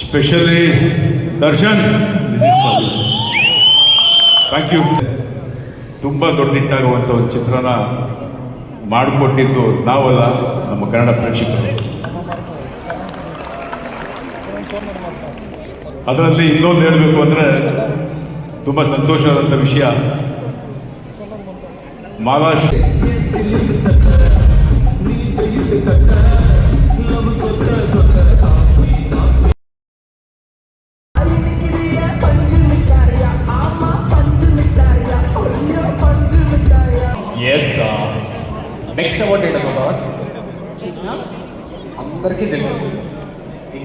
Specially Darshan this thank you ತುಂಬ ದೊಡ್ಡ ಹಿಟ್ಟಾಗುವಂಥ ಒಂದು ಚಿತ್ರನ ಮಾಡಿಕೊಟ್ಟಿದ್ದು ನಾವಲ್ಲ, ನಮ್ಮ ಕನ್ನಡ ಪ್ರೇಕ್ಷಕರು. ಅದರಲ್ಲಿ ಇನ್ನೊಂದು ಹೇಳಬೇಕು ಅಂದರೆ ತುಂಬ ಸಂತೋಷವಾದಂಥ ವಿಷಯ. ಮಹಾರಾಷ್ಟ್ರ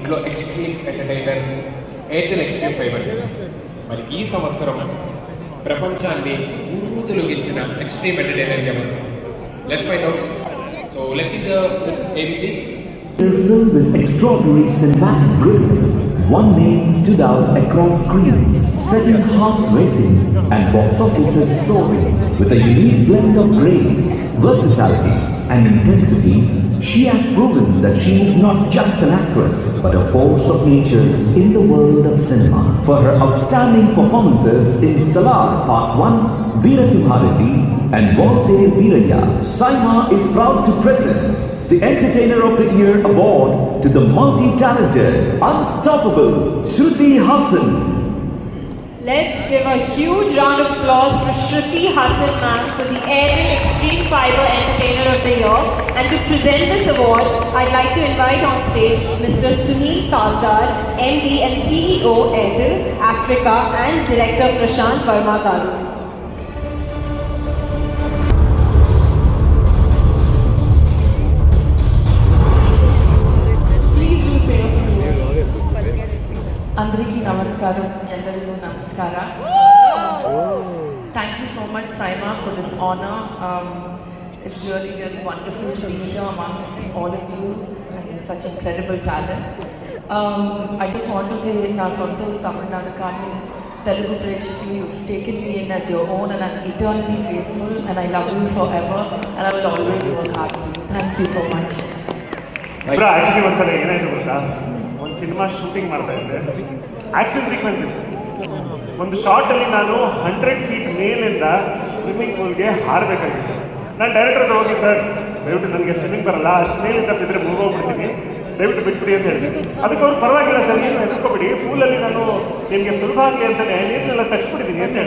ఇంట్లో extreme entertainer Airtel extreme fiber మరి ఈ సంవత్సరం ప్రపంచాన్ని ఊరుతొలగించిన ఎక్స్ట్రీమ్ ఎంటర్టైనర్ ఎవరు let's find out so let's in the ఏబీపీస్ They're filled with extraordinary cinematic brilliance. One name stood out across screens, setting hearts racing and box offices soaring. With a unique blend of grace, versatility, and intensity, she has proven that she is not just an actress, but a force of nature in the world of cinema. For her outstanding performances in Salar Part 1, Veerasimha Reddy, and Voltaire Veeraya, Saima is proud to present the Entertainer of the Year award to the multi-talented, unstoppable Shruti Hassan. Let's give a huge round of applause for Shruti Hassan ma'am for the Aerial Extreme Fiber Entertainer of the Year. And to present this award, I'd like to invite on stage Mr. Sunil Talgar, MD and CEO Airtel Africa and Director Prashant Verma Garu. అందరికీ నమస్కారం ಎಲ್ಲರಿಗೂ ನಮಸ್ಕಾರ Thank you so much, Saima, for this honor. Um, it's really, really wonderful to be here amongst all of you and such incredible talent. Um, I just want to say, నా సొంత ఊరు తమిళనాడు కానీ తెలుగు ప్రేక్షకులు you've taken me in as your own and I'm eternally grateful and I love you forever and I will always work hard for you. Thank you so much. Bro actually ಒಂದ್ಸಲ ಏನಾಯ್ತು ಗೊತ್ತಾ ಒಂದು cinema shooting ಮಾಡ್ತಾ ಇದ್ದೆ. Action sequence ಇತ್ತು. ಒಂದು ಶಾರ್ಟಲ್ಲಿ ನಾನು ಹಂಡ್ರೆಡ್ ಫೀಟ್ ಮೇಲಿಂದ ಸ್ವಿಮ್ಮಿಂಗ್ ಪೂಲ್ಗೆ ಹಾರಬೇಕಾಗಿತ್ತು. ನಾನು ಡೈರೆಕ್ಟರ್ ಹತ್ರ ಹೋಗಿ ಸರ್ ದಯವಿಟ್ಟು ನನಗೆ ಸ್ವಿಮ್ಮಿಂಗ್ ಬರಲ್ಲ ಅಷ್ಟು ಮೇಲಿಂದ ಬಿದ್ದರೆ ಮುಗೋಗ್ಬಿಡ್ತೀನಿ ದಯವಿಟ್ಟು ಬಿಟ್ಬಿಡಿ ಅಂತ ಹೇಳಿದೆ ಅದಕ್ಕೆ ಅವ್ರು ಪರವಾಗಿಲ್ಲ ಸರ್ ಏನು ಹೆದರ್ಕೋಬೇಡಿ ಪೂಲಲ್ಲಿ ನಾನು ನಿಮಗೆ ಸುಲಭ ಆಗಲಿ ಅಂತಲೇ ನೀರನ್ನೆಲ್ಲ ತಗ್ಸ್ಬಿಟ್ಟಿದ್ದೀನಿ ಅಂತ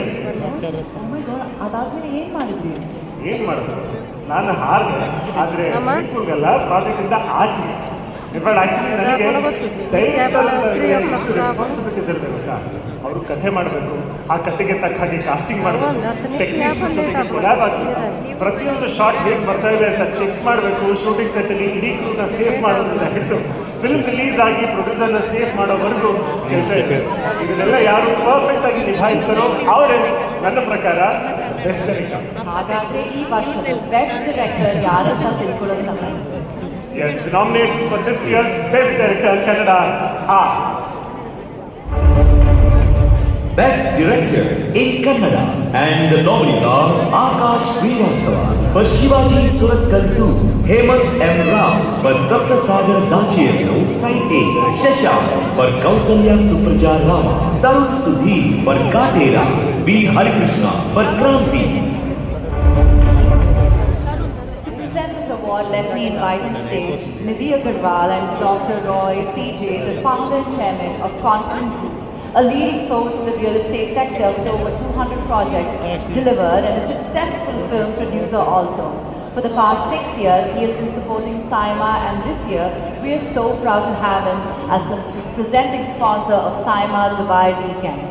ಅದಾದ್ಮೇಲೆ ಏನು ಮಾಡಿದ್ರಿ? ಏನು ಮಾಡೋದು ನಾನು ಹಾರಿದೆ ಆದರೆ ಸ್ವಿಮ್ಮಿಂಗ್ ಪೂಲ್ಗೆಲ್ಲ ಪ್ರಾಜೆಕ್ಟಿಂದ ಆಚೆ ಇನ್ಫ್ಯಾಕ್ಟ್ ಆ್ಯಕ್ಚುಲಿ ನನಗೆ ರೆಸ್ಪಾನ್ಸಿಬಿಲಿಟೀಸ್ ಇರುತ್ತೆ ಗೊತ್ತಾ? ಅವರು ಕಥೆ ಮಾಡಬೇಕು. ಆ ಕಥೆಗೆ ತಕ್ಕ ಹಾಗೆ ಕಾಸ್ಟಿಂಗ್ ಮಾಡಬೇಕು ಟೆಕ್ನಿಷಿಯನ್ ಕೊಲಾಬ್ ಆಗಬೇಕು. ಪ್ರತಿಯೊಂದು ಶಾರ್ಟ್ ಹೇಗೆ ಬರ್ತಾ ಇದೆ ಅಂತ ಚೆಕ್ ಮಾಡಬೇಕು. ಶೂಟಿಂಗ್ ಸೆಟ್ಟಲ್ಲಿ ಇಡೀ ಕ್ರೂನ ಸೇಫ್ ಮಾಡೋದ್ರಿಂದ ಹಿಡಿದು ಫಿಲ್ಮ್ ರಿಲೀಸ್ ಆಗಿ ಪ್ರೊಡ್ಯೂಸರ್ನ ಸೇಫ್ ಮಾಡೋವರೆಗೂ ಕೆಲಸ ಇದೆ ಇದನ್ನೆಲ್ಲ ಯಾರು ಪರ್ಫೆಕ್ಟ್ ಆಗಿ ನಿಭಾಯಿಸ್ತಾರೋ ಅವರೇ ನನ್ನ ಪ್ರಕಾರ ಬೆಸ್ಟ್ ಡೈರೆಕ್ಟರ್ ಹಾಗಾದ್ರೆ ಈ ವರ್ಷದ ಬೆಸ್ಟ್ ಡೈರೆಕ್ಟರ್ ಅಂತ ತಿಳ್ಕೊಳ್ಳೋ ಸಮಯ. Yes, the nominations for this year's Best Director Kannada are Best Director in Kannada. And the nominees are Akash Srivastava for Shivaji Suratkal 2, Hemant M. Rao for Sapta Sagar Dachiyarnu Side A, Shashank for Kausalya Supraja Rama, Tarun Sudhir for Katera, V. Harikrishna for Kranti, let me invite on stage Nidhi Agarwal and Dr. Roy CJ, the founder and chairman of Confident Group, a leading force in the real estate sector with over 200 projects delivered and a successful film producer also. For the past six years, he has been supporting Saima and this year, we are so proud to have him as the presenting sponsor of Saima Dubai Weekend.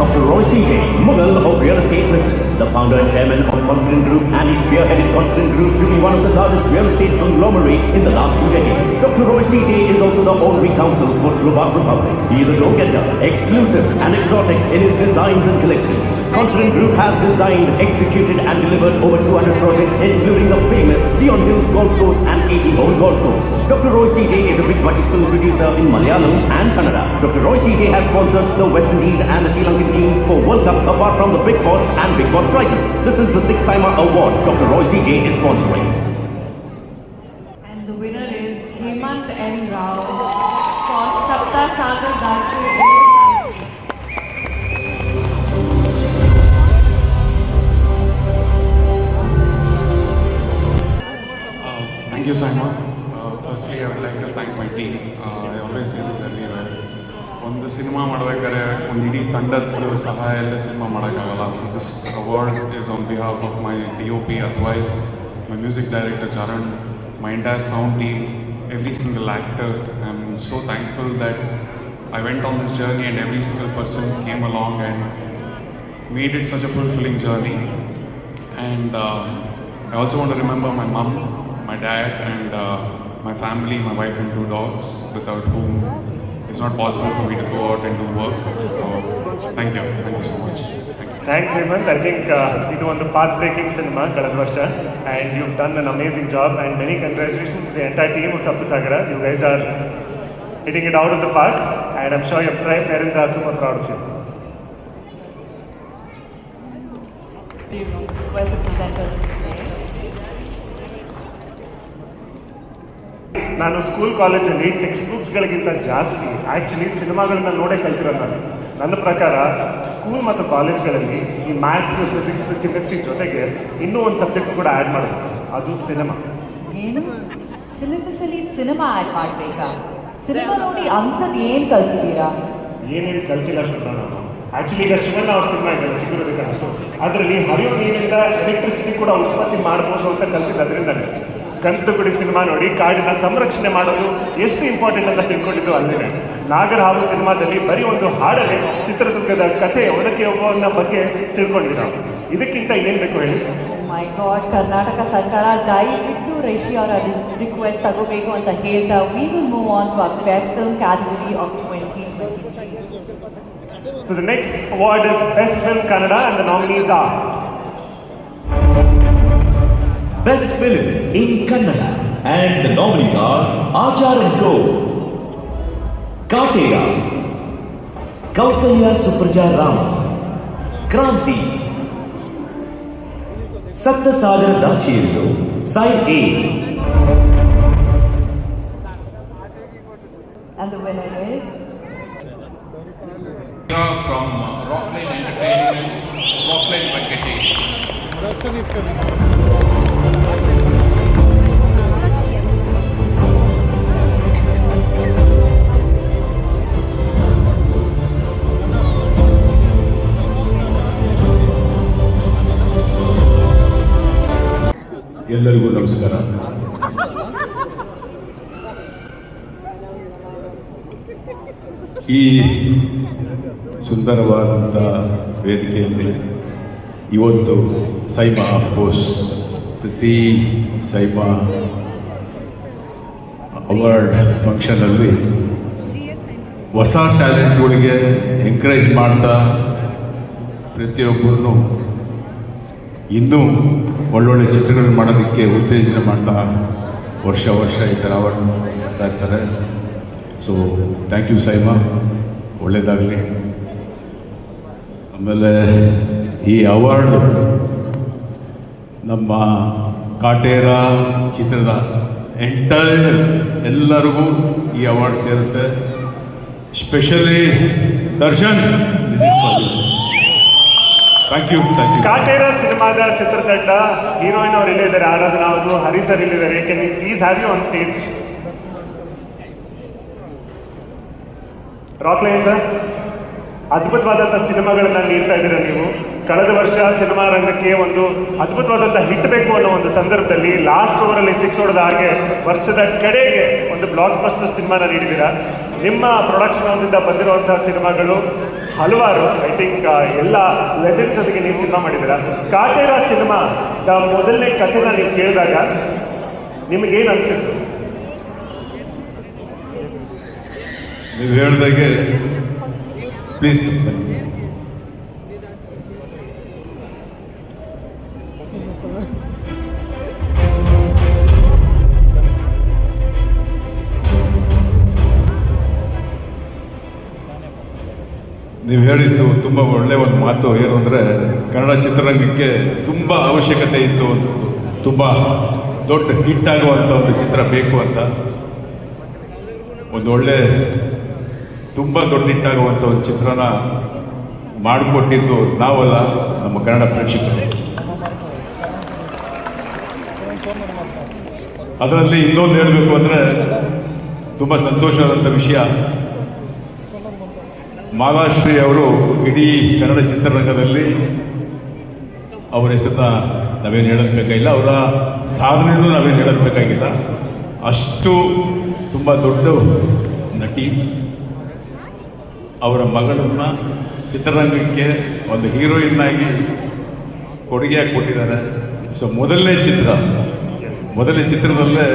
Dr. Roy CJ, Mughal of Real Estate Business, the founder and chairman of Confident Group and he spearheaded Confident Group to be one of the largest real estate conglomerate in the last two decades. Dr. Roy CJ is also the honorary counsel for Slovak Republic. He is a go-getter, exclusive and exotic in his designs and collections. Confident Group has designed, executed and delivered over 200 projects including the famous Hills Golf Course and 80-hole golf course. Dr. Roy CJ is a big budget film producer in Malayalam and Kannada. Dr. Roy CJ has sponsored the West Indies and the Sri Lankan teams for World Cup apart from the Big Boss and Big Boss prizes. This is the sixth timer award Dr. Roy CJ is sponsoring. And the winner is Hemant N. Rao for Sapta Sagar Dachi. ಒಂದು ಇಡೀ ತಂಡದ ಸಹಾಯ ಇಲ್ಲದೆ cinema ಮಾಡೋಕ್ಕಾಗಲ್ಲ so this award is on behalf of my D O P Advai my music director Charan my entire sound team every single actor I am so thankful that I went on this journey and every single person came along and made it such a fulfilling journey. And uh, I also want to remember my mom, my dad, and uh, my family, my wife, and two dogs, without whom it's not possible for me to go out and do work. So, thank you. Thank you so much. Thank you. Thanks Hemanth I think ಇದು ಒಂದು path breaking cinema ಕಳೆದ ವರ್ಷ and you done an amazing job and many congratulation to the entire team of Saptasagara you guys are hitting it out of the park and I'm sure your parents are super proud of you Where's the presenters ನಾನು school ಕಾಲೇಜಲ್ಲಿ text ಬುಕ್ಸ್ಗಳಿಗಿಂತ ಜಾಸ್ತಿ actually ಸಿನಿಮಾಗಳನ್ನ ನೋಡೇ ಕಲ್ತಿರೋದು ನಾನು. ನನ್ನ ಪ್ರಕಾರ school ಮತ್ತು ಕಾಲೇಜ್ಗಳಲ್ಲಿ ಈ ಮ್ಯಾಥ್ಸ್ ಫಿಸಿಕ್ಸ್ ಕೆಮಿಸ್ಟ್ರಿ ಜೊತೆಗೆ ಇನ್ನೂ ಒಂದು ಸಬ್ಜೆಕ್ಟ್ ಕೂಡ ಆ್ಯಡ್ ಮಾಡಬೇಕು. ಅದು ಸಿನಿಮಾ ಏನು? ಸಿಲೆಬಸ್ ಅಲ್ಲಿ ಸಿನಿಮಾ ಆ್ಯಡ್ ಮಾಡಬೇಕಾ? ಸಿನಿಮಾ ನೋಡಿ ಅಂಥದ್ದು ಏನು ಕಲ್ತಿದ್ದೀರಾ? ಏನೇನು ಕಲ್ತಿಲ್ಲ ಶುಭ ನಾನು. ಆ್ಯಕ್ಚುಲಿ ಈಗ ಶಿವಣ್ಣ ಅವ್ರ ಸಿನಿಮಾ ಇದೆಯಲ್ಲ ಚಿಗುರದ ಕನಸು ಅದರಲ್ಲಿ ಹರಿಯೋ ನೀರಿಂದ ಎಲೆಕ್ಟ್ರಿಸಿಟಿ ಕೂಡ ಉತ್ಪತ್ತಿ ಮಾಡ್ಬೋದು ಅಂತ ಕಲ್ತಿದ್ದು ಅದರಿಂದ ಕಂತು ಬಿಡಿ ಸಿನಿಮಾ ನೋಡಿ, ಕಾಡಿನ ಸಂರಕ್ಷಣೆ ಮಾಡೋದು ಎಷ್ಟು ಇಂಪಾರ್ಟೆಂಟ್ ಅಂತ ತಿಳ್ಕೊಂಡಿದ್ದು ಅಲ್ಲಿದೆ ನಾಗರಹಾವು ಸಿನಿಮಾದಲ್ಲಿ ಬರೀ ಒಂದು ಹಾಡಲ್ಲಿ ಚಿತ್ರದುರ್ಗದ ಕಥೆ ಒಳಗೆ ಹೋಗೋನ್ನ ಬಗ್ಗೆ ತಿಳ್ಕೊಂಡಿದ್ದೀವಿ ನಾವು. ಇದಕ್ಕಿಂತ ಏನ್ ಬೇಕು ಹೇಳಿ? ಮೈ ಗಾಡ್ ಕರ್ನಾಟಕ ಸರ್ಕಾರ ದಯವಿಟ್ಟು ರೈಶಿ ಅವರ ರಿಕ್ವೆಸ್ಟ್ ತಗೋಬೇಕು ಅಂತ ಹೇಳ್ತಾ we will move on to a best category of So the next award is Best Film Kannada and the nominees are Best Film in Kannada. And the nominees are Acharan Go, Katera, Kausalya Supraja Rama, Kranti, Saptasagar Dachiyello, Side A. And the winner is from uh, Rockline Entertainment's Rockline Venkatesh. ಎಲ್ಲರಿಗೂ ನಮಸ್ಕಾರ ಈ ಸುಂದರವಾದಂಥ ವೇದಿಕೆಯಲ್ಲಿ ಇವತ್ತು SIIMA of course ಪ್ರತಿ SIIMA award ಫಂಕ್ಷನಲ್ಲಿ ಹೊಸ ಟ್ಯಾಲೆಂಟ್ಗಳಿಗೆ encourage ಮಾಡ್ತಾ ಪ್ರತಿಯೊಬ್ಬರನ್ನು ಇನ್ನೂ ಒಳ್ಳೊಳ್ಳೆ ಚಿತ್ರಗಳು ಮಾಡೋದಕ್ಕೆ ಉತ್ತೇಜನ ಮಾಡ್ತಾ ವರ್ಷ ವರ್ಷ ಈ ಥರ ಅವಾರ್ಡ್ ಮಾಡ್ತಾ ಇರ್ತಾರೆ. ಸೊ ಥ್ಯಾಂಕ್ ಯು ಸೈಮಾ ಒಳ್ಳೆಯದಾಗಲಿ ಆಮೇಲೆ ಈ ಅವಾರ್ಡು ನಮ್ಮ ಕಾಟೇರ ಚಿತ್ರದ ಎಂಟೈರ್ ಎಲ್ಲರಿಗೂ ಈ ಅವಾರ್ಡ್ ಸೇರುತ್ತೆ. Specially Darshan this is thank you thank you Kaatera ಸಿನಿಮಾದ ಚಿತ್ರತಂಡ ಹೀರೋಯಿನ್ ಅವರು ಇಲ್ಲೇ ಇದ್ದಾರೆ ಆರಾಧನಾ ಅವರು ಹರಿ ಸರ್ ಇಲ್ಲಿದ್ದಾರೆ you please have you on stage Rockline sir ಅದ್ಭುತವಾದಂಥ ಸಿನಿಮಾಗಳನ್ನ ನೀಡ್ತಾ ಇದ್ದೀರಾ ನೀವು? ಕಳೆದ ವರ್ಷ ಸಿನಿಮಾ ರಂಗಕ್ಕೆ ಒಂದು ಅದ್ಭುತವಾದಂಥ ಹಿಟ್ ಬೇಕು ಅನ್ನೋ ಒಂದು ಸಂದರ್ಭದಲ್ಲಿ ಲಾಸ್ಟ್ ಓವರಲ್ಲಿ ಸಿಕ್ಸ್ ಹೊಡೆದ ಹಾಗೆ ವರ್ಷದ ಕಡೆಗೆ ಒಂದು ಬ್ಲಾಕ್ ಬಸ್ಟರ್ ಸಿನಿಮಾನ ನೀಡಿದ್ದೀರಾ? ನಿಮ್ಮ ಪ್ರೊಡಕ್ಷನ್ ಹೌಸಿಂದ ಬಂದಿರುವಂತಹ ಸಿನಿಮಾಗಳು ಹಲವಾರು ಐ ಥಿಂಕ್ ಎಲ್ಲ ಲೆಜೆಂಡ್ಸ್ ಜೊತೆಗೆ ನೀವು ಸಿನಿಮಾ ಮಾಡಿದ್ದೀರಾ? ಕಾಟೇರ ಸಿನಿಮಾದ ಮೊದಲನೇ ಕಥೆನ ನೀವು ಕೇಳಿದಾಗ ನಿಮಗೇನು ಅನಿಸಿತ್ತು? ನೀವು ಹೇಳ್ದಾಗೆ ಪ್ಲೀಸ್ ನೀವು ಹೇಳಿದ್ದು ತುಂಬ ಒಳ್ಳೆಯ ಒಂದು ಮಾತು. ಏನು ಅಂದರೆ ಕನ್ನಡ ಚಿತ್ರರಂಗಕ್ಕೆ ತುಂಬ ಅವಶ್ಯಕತೆ ಇತ್ತು ಅಂತದ್ದು ತುಂಬ ದೊಡ್ಡ ಹಿಟ್ ಆಗುವಂಥ ಒಂದು ಚಿತ್ರ ಬೇಕು ಅಂತ. ಒಂದು ಒಳ್ಳೆ ತುಂಬ ದೊಡ್ಡ ಹಿಟ್ಟಾಗುವಂಥ ಒಂದು ಚಿತ್ರನ ಮಾಡಿಕೊಟ್ಟಿದ್ದು ನಾವಲ್ಲ, ನಮ್ಮ ಕನ್ನಡ ಪ್ರೇಕ್ಷಕರು. ಅದರಲ್ಲಿ ಇನ್ನೊಂದು ಹೇಳಬೇಕು ಅಂದರೆ ತುಂಬ ಸಂತೋಷವಾದಂಥ ವಿಷಯ. ಮಾಲಾಶ್ರೀ ಅವರು ಇಡೀ ಕನ್ನಡ ಚಿತ್ರರಂಗದಲ್ಲಿ ಅವರ ಹೆಸರನ್ನ ನಾವೇನು ಹೇಳೋದು ಬೇಕಾಗಿಲ್ಲ ಅವರ ಸಾಧನೆಯೂ ನಾವೇನು ಹೇಳೋದು ಬೇಕಾಗಿಲ್ಲ ಅಷ್ಟು ತುಂಬ ದೊಡ್ಡ ನಟಿ. ಅವರ ಮಗಳನ್ನು ಚಿತ್ರರಂಗಕ್ಕೆ ಒಂದು ಹೀರೋಯಿನ್ ಆಗಿ ಕೊಡುಗೆಯಾಗಿ ಕೊಟ್ಟಿದ್ದಾರೆ ಸೊ ಮೊದಲನೇ ಚಿತ್ರ ಮೊದಲನೇ ಚಿತ್ರದಲ್ಲೇ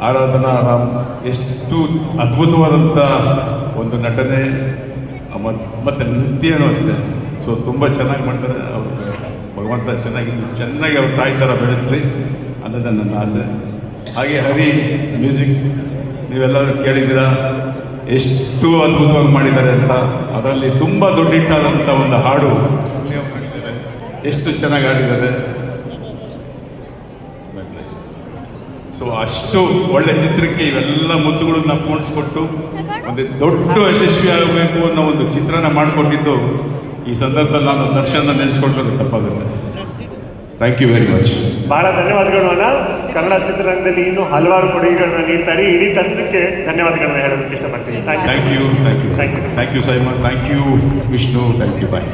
ಆರಾಧನಾ ರಾಮ್ ಎಷ್ಟು ಅದ್ಭುತವಾದಂಥ ಒಂದು ನಟನೆ ಮತ್- ಮತ್ತು ನೃತ್ಯನೂ ಅಷ್ಟೇ. ಸೊ ತುಂಬ ಚೆನ್ನಾಗಿ ಮಾಡ್ತಾರೆ. ಅವ್ರಿಗೆ ಭಗವಂತ ಚೆನ್ನಾಗಿ ಚೆನ್ನಾಗಿ ಅವ್ರ ತಾಯಿ ಥರ ಬೆಳೆಸ್ರಿ ಅನ್ನೋದು ನನ್ನ ಆಸೆ. ಹಾಗೆ ಹರಿ ಮ್ಯೂಸಿಕ್ ನೀವೆಲ್ಲರೂ ಕೇಳಿದ್ದೀರಾ? ಎಷ್ಟು ಅದ್ಭುತವಾಗಿ ಮಾಡಿದ್ದಾರೆ ಅಂತ. ಅದರಲ್ಲಿ ತುಂಬ ದೊಡ್ಡಿಟ್ಟಾದಂಥ ಒಂದು ಹಾಡು ಎಷ್ಟು ಚೆನ್ನಾಗಿ ಆಡಿದ್ದಾರೆ ಸೊ ಅಷ್ಟು ಒಳ್ಳೆ ಚಿತ್ರಕ್ಕೆ ಇವೆಲ್ಲ ಮುದ್ದುಗಳನ್ನ ಕೂಡಿಸ್ಕೊಟ್ಟು ಒಂದು ದೊಡ್ಡ ಯಶಸ್ವಿ ಆಗಬೇಕು ಅನ್ನೋ ಒಂದು ಚಿತ್ರನ ಮಾಡಿಕೊಟ್ಟಿದ್ದು ಈ ಸಂದರ್ಭದಲ್ಲಿ ನಾನು ದರ್ಶನ ನೆನೆಸ್ಕೊಳ್ತದೆ ತಪ್ಪಾಗುತ್ತೆ. ಥ್ಯಾಂಕ್ ಯು ವೆರಿ ಮಚ್ ಬಹಳ ಧನ್ಯವಾದಗಳು ಅಣ್ಣ. ಕನ್ನಡ ಚಿತ್ರರಂಗದಲ್ಲಿ ಇನ್ನೂ ಹಲವಾರು ಕೊಡುಗೆಗಳನ್ನ ನೀಡ್ತಾರೆ. ಇಡೀ ತಂಡಕ್ಕೆ ಧನ್ಯವಾದಗಳನ್ನ ಹೇಳೋದಕ್ಕೆ ಇಷ್ಟಪಡ್ತೀನಿ. Thank thank you thank you. Thank you Simon thank you Vishnu thank you bye